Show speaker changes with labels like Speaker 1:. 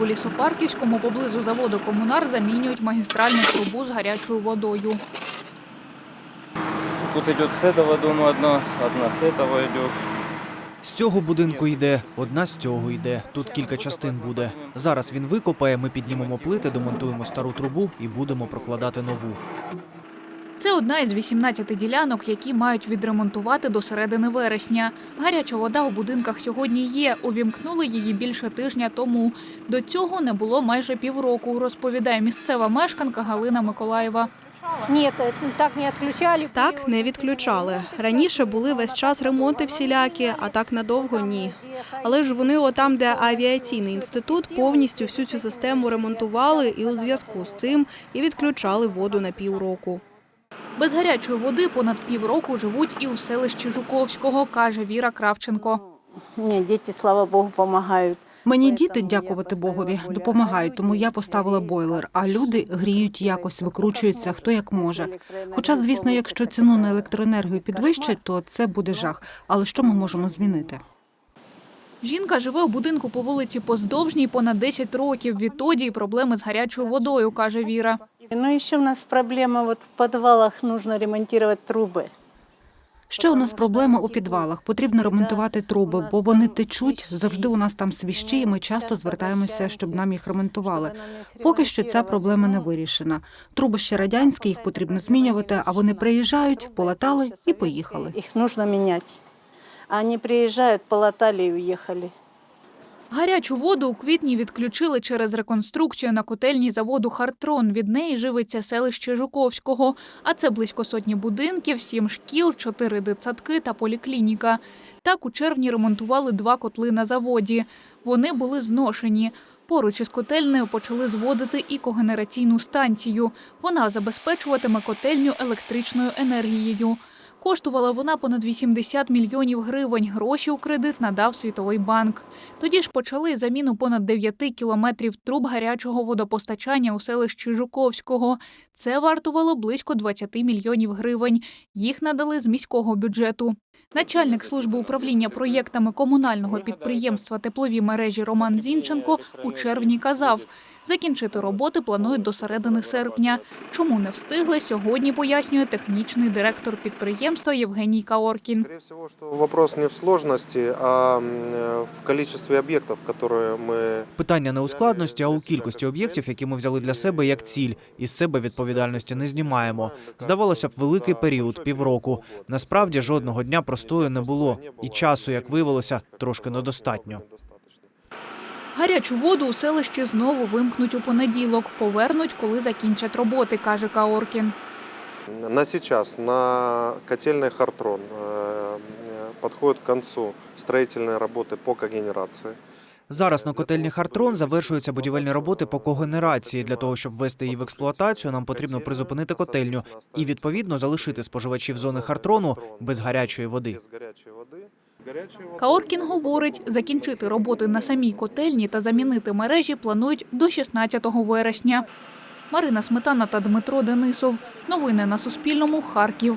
Speaker 1: у Лісопарківському поблизу заводу Комунар замінюють магістральну трубу з гарячою водою.
Speaker 2: Тут идет с этого дома одна, одна с этого идет.
Speaker 3: З цього будинку йде, одна з цього йде. Тут кілька частин буде. Зараз він викопає, ми піднімемо плити, домонтуємо стару трубу і будемо прокладати нову.
Speaker 1: Це одна із 18 ділянок, які мають відремонтувати до середини вересня. Гаряча вода у будинках сьогодні є. Увімкнули її більше тижня тому. До цього не було майже півроку, розповідає місцева мешканка Галина Миколаєва.
Speaker 4: Э, так не отключали.
Speaker 5: Так не відключали. Раніше були весь час ремонти всілякі, а так надовго ні. Але ж вони отам, де авіаційний інститут, повністю всю цю систему ремонтували і у зв'язку з цим і відключали воду на півроку.
Speaker 1: Без гарячої води понад півроку живуть і у селищі Жуковського, каже Віра Кравченко.
Speaker 6: Ні, діти, слава Богу, допомагають.
Speaker 7: Мені діти, дякувати Богові, допомагають, тому я поставила бойлер, а люди гріють якось, викручуються хто як може. Хоча, звісно, якщо ціну на електроенергію підвищать, то це буде жах. Але що ми можемо змінити?
Speaker 1: Жінка живе у будинку по вулиці Поздовжній понад 10 років. Відтоді й проблеми з гарячою водою, каже Віра.
Speaker 6: Ну, і ще в нас проблема, вот в підвалах нужно ремонтувати труби.
Speaker 7: Ще у нас проблема у підвалах. Потрібно ремонтувати труби, бо вони течуть. Завжди у нас там свіщі, і ми часто звертаємося, щоб нам їх ремонтували. Поки що ця проблема не вирішена. Труби ще радянські, їх потрібно змінювати, а вони приїжджають, полатали і поїхали.
Speaker 6: Їх нужно міняти. А вони приїжджають, полатали і уїхали.
Speaker 1: Гарячу воду у квітні відключили через реконструкцію на котельні заводу «Хартрон». Від неї живиться селище Жуковського. А це близько сотні будинків, сім шкіл, чотири дитсадки та поліклініка. Так у червні ремонтували два котли на заводі. Вони були зношені. Поруч із котельнею почали зводити і когенераційну станцію. Вона забезпечуватиме котельню електричною енергією. Коштувала вона понад 80 мільйонів гривень. Гроші у кредит надав Світовий банк. Тоді ж почали заміну понад 9 кілометрів труб гарячого водопостачання у селищі Жуковського. Це вартувало близько 20 мільйонів гривень. Їх надали з міського бюджету. Начальник служби управління проєктами комунального підприємства теплові мережі Роман Зінченко у червні казав, закінчити роботи планують до середини серпня. Чому не встигли, сьогодні пояснює технічний директор підприємства Євгеній Каоркін.
Speaker 8: Скорее всего, что вопрос не в сложности, а м, э, в количестве объектов, которые мы
Speaker 3: Питання не у складності, а у кількості об'єктів, які ми взяли для себе як ціль. Із себе відповідальності не знімаємо. Здавалося б, великий період, півроку. Насправді жодного дня простою не було, і часу, як виявилося, трошки недостатньо.
Speaker 1: Гарячу воду у селищі знову вимкнуть у понеділок. Повернуть, коли закінчать роботи, каже Каоркін.
Speaker 8: На сейчас на котельной Хартрон э, э, подходит к концу строительные работы по когенерации.
Speaker 3: Зараз на котельні Хартрон завершуються будівельні роботи по когенерації. Для того, щоб ввести її в експлуатацію, нам потрібно призупинити котельню і відповідно залишити споживачів зони Хартрону без гарячої води.
Speaker 1: Каоркін говорить, закінчити роботи на самій котельні та замінити мережі планують до 16 вересня. Марина Сметана та Дмитро Денисов. Новини на Суспільному. Харків.